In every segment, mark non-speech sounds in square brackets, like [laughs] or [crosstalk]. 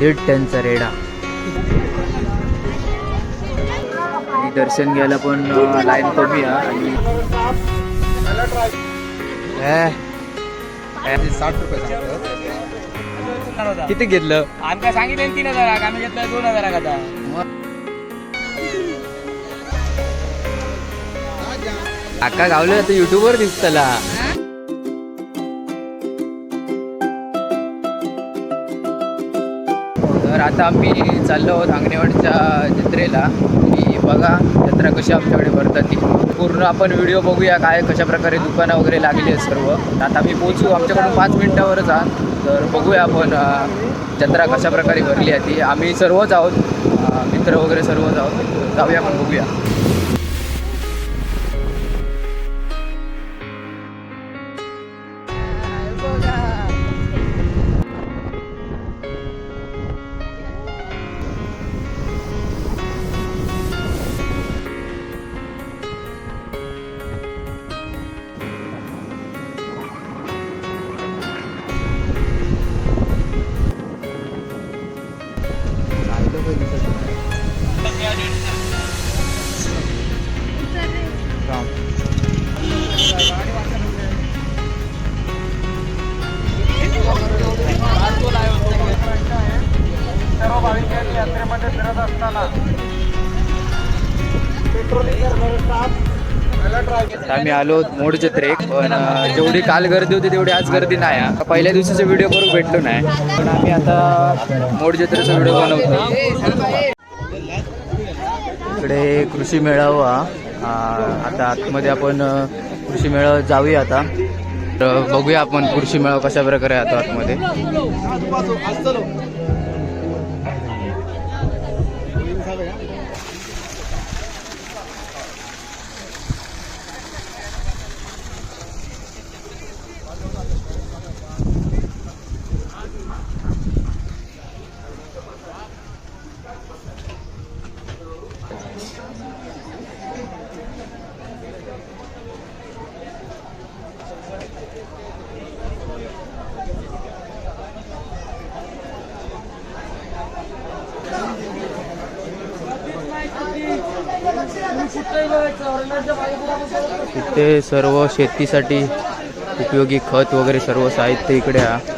दीड टनचा रेडा. आणि दर्शन घ्यायला पण लाईन कमी आहे आणि हे, साठ रुपये किती घेतलं? आमका सांगितलं तीन हजार आम्ही घेतलं दोन हजार आता. काका गावलं आता युट्यूबवर दिसतला. तर आता आम्ही चाललो आहोत अंगणेवाडीच्या जत्रेला. की बघा जत्रा कशी आमच्याकडे भरतात ती. पूर्ण आपण व्हिडिओ बघूया काय कशा प्रकारे दुकानं वगैरे लागली आहेत सर्व. आता आम्ही पोचू आमच्याकडून पाच मिनटावरच आहात तर बघूया आपण जत्रा कशा प्रकारे भरली आहे ती. आम्ही सर्वच आहोत. मित्र वगैरे सर्वच आहोत. जाऊया आपण बघूया. आम्ही आलो मोड जत्रेक पण जेवढी काल गर्दी होती तेवढी आज गर्दी नाही. पहिल्या दिवशीचा व्हिडिओ करून भेटलो नाही. पण आम्ही आता मोड जत्रेचा व्हिडिओ बनवतो. इकडे कृषी मेळावा आता आतमध्ये आपण कृषी मेळावा जाऊया आता. तर बघूया आपण कृषी मेळावा कशा प्रकारे आता आतमध्ये. इथे सर्व शेतीसाठी उपयोगी खत वगैरे सर्व साहित्य इकडे आहे.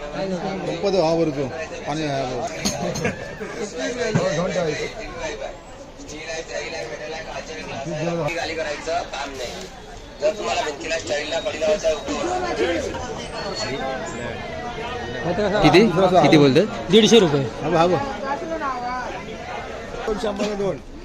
पंप हा वरतो पाणी किती? किती बोलतात दीडशे रुपये हा हा शंभर दोन.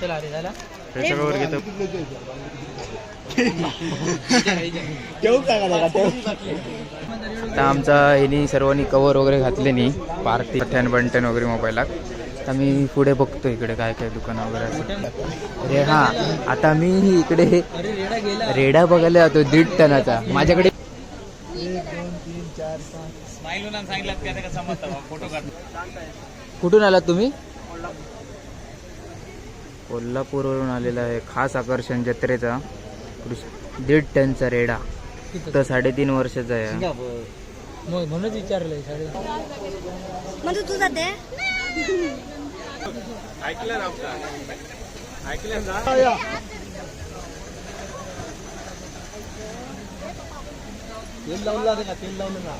चला अरे झाला? त्याच्या कवर घेतो. आता आमचा यांनी सर्वांनी कवर वगैरे घातले नाही. पार्टी ठॅन बंटन वगैरे मोबाईलात आता मी पुढे बघतो इकडे काय काय दुकानं वगैरे असं. अरे हा आता मी इकडे रेडा बघायला जातो दीड टनाचा. माझ्याकडे कुठून आलात तुम्ही कोल्हापूरवरून आलेला आहे खास आकर्षण जत्रेचा दीड टनचा रेडा तर साडेतीन वर्षाचा आहे हा. म्हणूनच विचारलंय साडे म्हणजे तू जाते तेल लावून लावते का तेल लावलं ना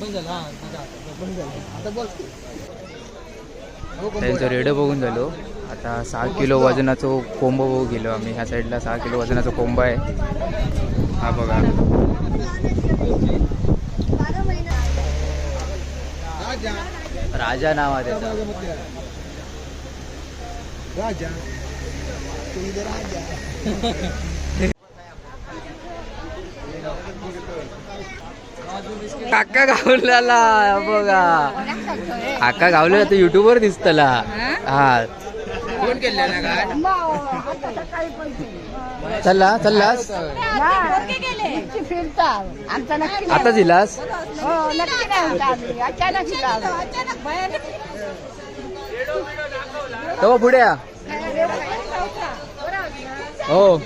बंद झालं हा आता बंद झालं आता बोल त्यांचं रेडं बघून झालो. आता सहा किलो वजनाचं कोंबो बघू गेलो आम्ही. ह्या साईडला सहा किलो वजनाचा कोंबा आहे. हा बघा. राजा नाव आहे त्याचं. राजा. तू इधर राजा. काका गावलेला बघा. काका गावलेला तर युट्यूबवर दिसतला. हा? फोन केला ना चल्ला चल्लास आता दिलास? हो. तेव्हा पुढे. हो.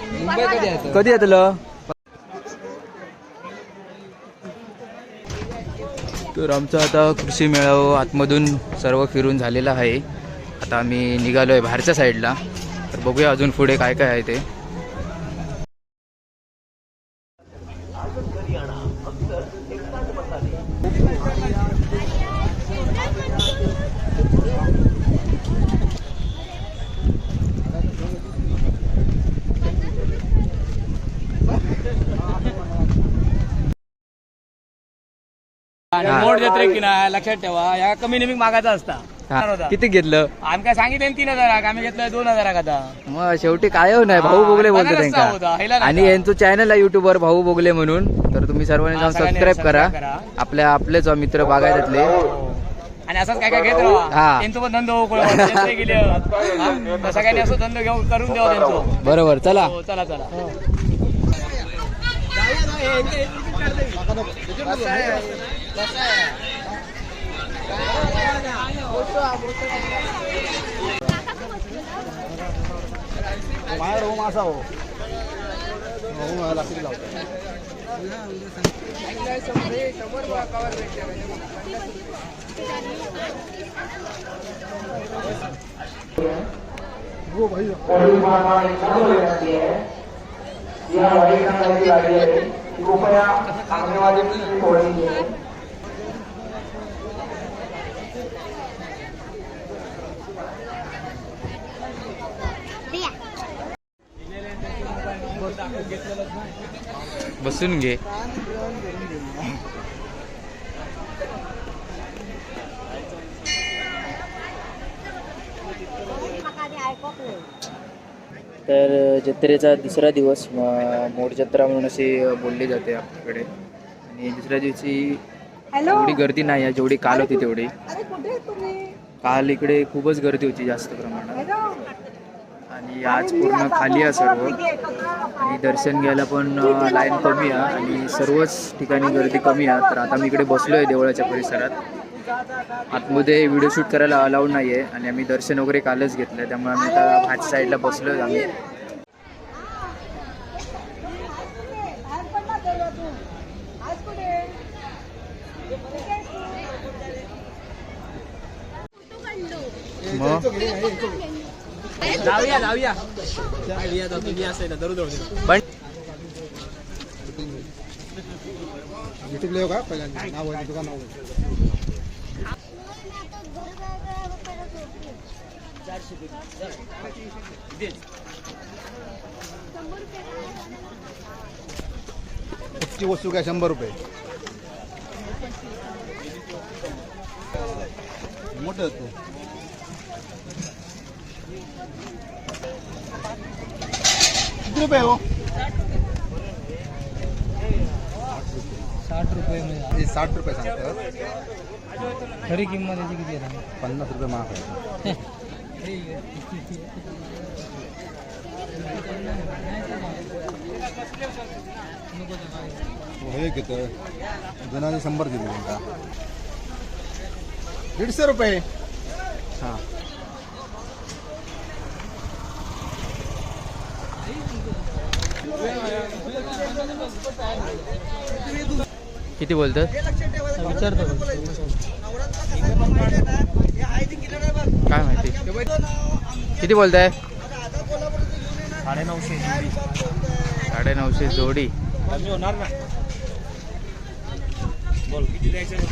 कधी येतलं तर आमचा आता कृषी मेळावा आतमधून सर्व फिरून झालेला आहे. आता आम्ही निघालो आहे बाहेरच्या साईडला. तर बघूया अजून पुढे काय काय आहे ते. मोड जत्रे की ना लक्षात ठेवा. या कमी नेहमी मागायचा असता. हा, किती घेतलं? आम्ही काय सांगितलं ना तीन हजार आम्ही घेतलं दोन हजार आता? मग शेवटी काय हो नाही भाऊ हा, बोगले बोलतो बघायलाच त्यांना नका. आणि यांचं चॅनल आहे युट्यूबवर भाऊ बोगले म्हणून. तर तुम्ही सर्वांनी हा, जाऊन सगळ्यांनी सबस्क्राईब करा subscribe करा. आपल्या आपलेच मित्र बागायतातले आणि असंच काय काय घेत राहा. हा. त्यांचं पण धंदो गेले. सगळ्यांनी असं धंदो घेऊन करून द्यावा त्यांचं. बरोबर चला. हो, चला चला. माझ्या हो मासा हो हो मला लागतील लावतो हो भाई बसून घे तर जत्रेचा दुसरा दिवस मोड जत्रा म्हणून अशी बोलली जाते आपल्याकडे. आणि दुसऱ्या दिवशी एवढी गर्दी नाही आहे जेवढी काल होती तेवढी. काल इकडे खूपच गर्दी होती जास्त प्रमाणात. आणि आज पूर्ण खाली आहे सर्व. आणि दर्शन घ्यायला पण लाईन कमी आहे. आणि सर्वच ठिकाणी गर्दी कमी आहे. तर आता मी इकडे बसलो आहे देवळाच्या परिसरात. आतमध्ये व्हिडिओ शूट करायला अलाउड नाही आहे आणि आम्ही दर्शन वगैरे कालच घेतलं त्यामुळे आम्ही आता भाटच्या साईडला बसलो आम्ही. जाऊया जाऊया पण येऊ का? पहिल्यांदा. नाव कुठची वस्तू काय? शंभर रुपये. मोठं तू. किती रुपये हो? साठ रुपये हे साठ रुपये सांगतात. खरी किंमत याची किती आहे? पन्नास रुपये माफ़ आहे. [laughs] हो, घेतं जणांनी शंभर दिले त्यांना दीडशे रुपये हां किती बोलतात? काय माहिती? किती बोलताय? साडे नऊशे जोडी.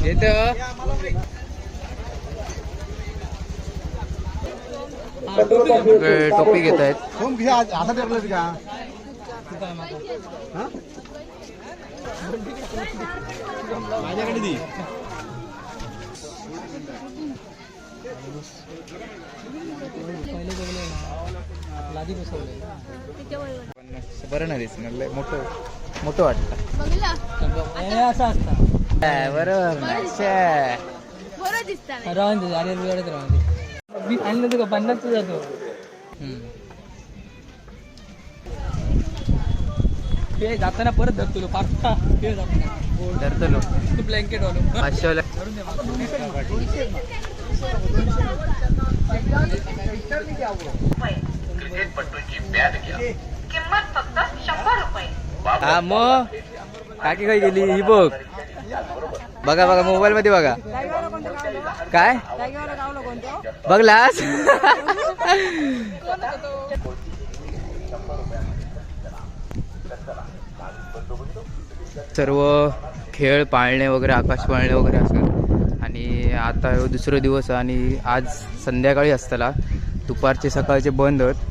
येतं सगळे टोपी घेत आहेत. होम घे आज- आता टेबल का हा? माझ्याकडे दे बरं दिसणार लय मोठं मोठं वाटतं. बघला असं असतं. बरोबर ना छे. बरं दिसता राहून दे अरे राहून दे. मी आणलं तुका पन्नास जातो. ते जाताना परत धरतो पाच ते जाताना. धरतो लो. तू ब्लँकेट वालो. हा मग काकी काय गेली? ही बघ. बघा बघा मोबाईल मध्ये बघा. काय? बघलास सर्व खेळ पाळणे वगैरे आकाश पाळणे वगैरे असं. आता ह्यो दुसरो दिवस आणि आज संध्याकाळी असताना दुपारचे सकाळचे बंद आहेत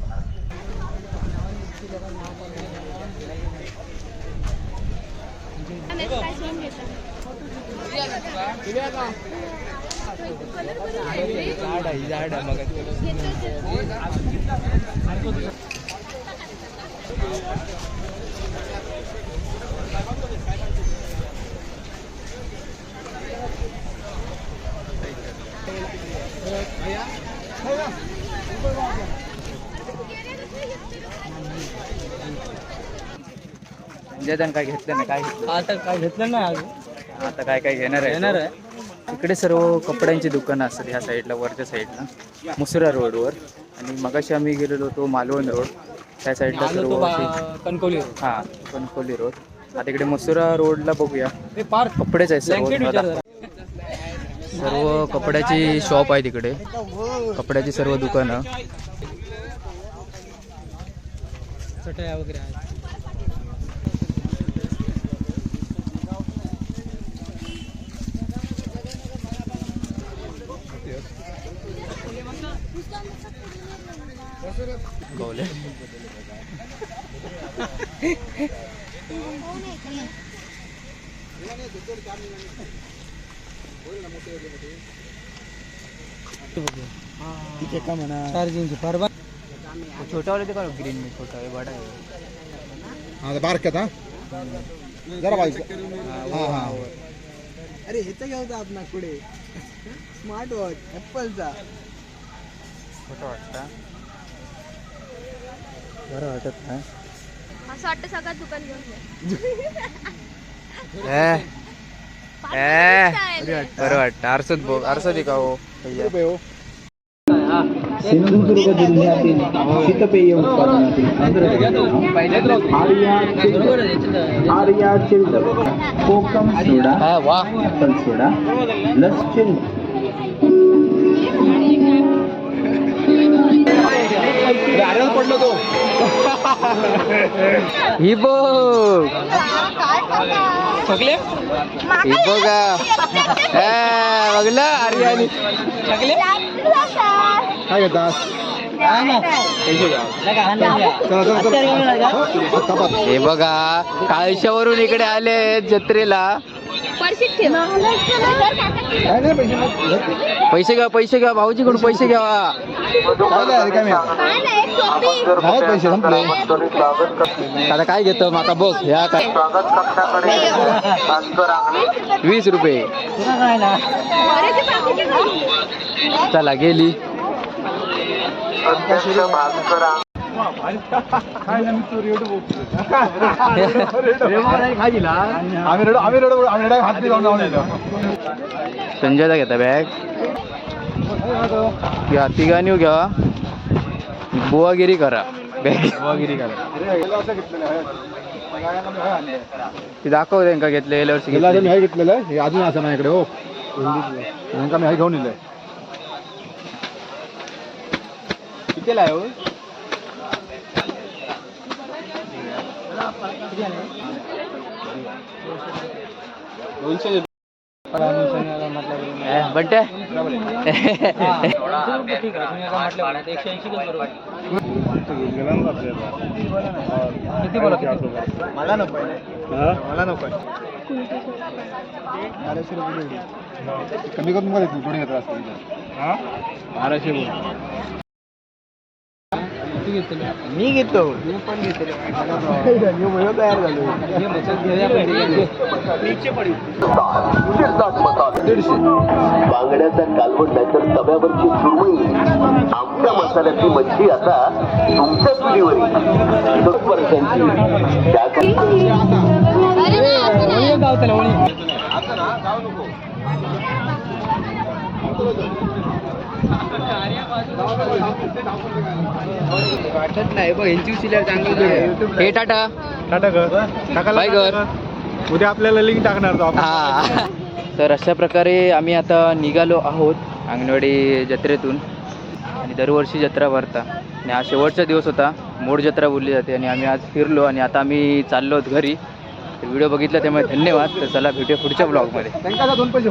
झाड आहे झाड आहे मग जयदान काय घेतलं ना काय घेतलं? आता काय घेतलं ना आता काय काय घेणार आहे येणार आहे. इकडे सर्व कपड्यांची दुकानं असतात ह्या साईडला वरच्या साईडला. मुसरा रोडवर. आणि मगाशी आम्ही गेलेलो होतो मालवण रोड. त्या साईडला सर्व कणकवली हा कणकोली रोड. आता इकडे मसुरा रोडला बघूया. पार्क. कपडेच आहेत सर्व ब्लँकेट विचार बघा. जरा. सर्व कपड्याची शॉप आहे तिकडे. कपड्याची सर्व दुकानं. [laughs] गवले चार्जिंगची फार बा छोटा वाले ते का ग्रीन में छोटा आहे बडा आहे. हा बारक्यात हा? जरा पाहिजे हा हा. अरे ह्याचा घ्यावता आपण पुढे. स्मार्ट वॉच छोटा वाटता बरं वाटत नाही. असं वाटतं सगळं दुकान घेऊन जा. ए ए स्टाईल. बरं वाटतं आरसत बघ आरसत आहे का हो भैया? रुपये हो सिंधुदुर्ग जिल्ह्यातील शीतपेय उत्पादनातील आर्या चिल्ड कोकम सोडा हा वा ऍपल सोडा लस चिल्ड ही बघ. काय सांगा? ही बघा. ए, बघलं? आर्यानी काय घेतात चला चला चला कपात हे बघा काळशावरून इकडे आले जत्रेला. पर्शीत ठेव. काय नाही पैसे नाही. पैसे घ्या पैसे घ्या भाऊजीकडून पैसे घ्या काय नाही रिकामी आहे. काय नाही, टोपी. नाही पैसे संपले आता काय घेतो माका बघ ह्या काय वीस रुपये बरं ते बाकीचे घरी. चला गेली संजयचा घेता बॅग घ्या तिघांनी घ्या. बुवागिरी करा. बॅग ती दाखव त्यांना घेतले गेल्या वर्षी हे घेतलेलं आहे? हे अजून असं माझ्याकडे हो. नेमका मी हे घेऊन येलोय कितीला आहे दोनशे मला नको मला नको बाराशे रुपये. कमी करून बघा तू थोडी घेतला बाराशे मी घेतो. मी पण घेतो तयार झालो. दीडशे. बांगड्याचा कालवण नाहीतर तव्यावरची सुरमई. आमच्या मसाल्यातली मच्छी आता तुमच्या चुलीवर येईल. वाटत नाही. बघ यांची उशिल्या चांगली हे टाटा. टाटा कर. बाय कर. उद्या आपल्याला लिंक टाकणार तो आपण. हा. तर अशा प्रकारे आम्ही आता निघालो आहोत अंगणवाडी जत्रेतून. आणि दरवर्षी जत्रा भरता. आणि हा शेवटचा दिवस होता. मोड जत्रा बोलली जाते. आणि आम्ही आज फिरलो आणि आता आम्ही चाललो आहोत घरी. व्हिडिओ बघितला त्यामुळे धन्यवाद. तर चला भेटूया पुढच्या ब्लॉगमध्ये त्यांना दोन पैसे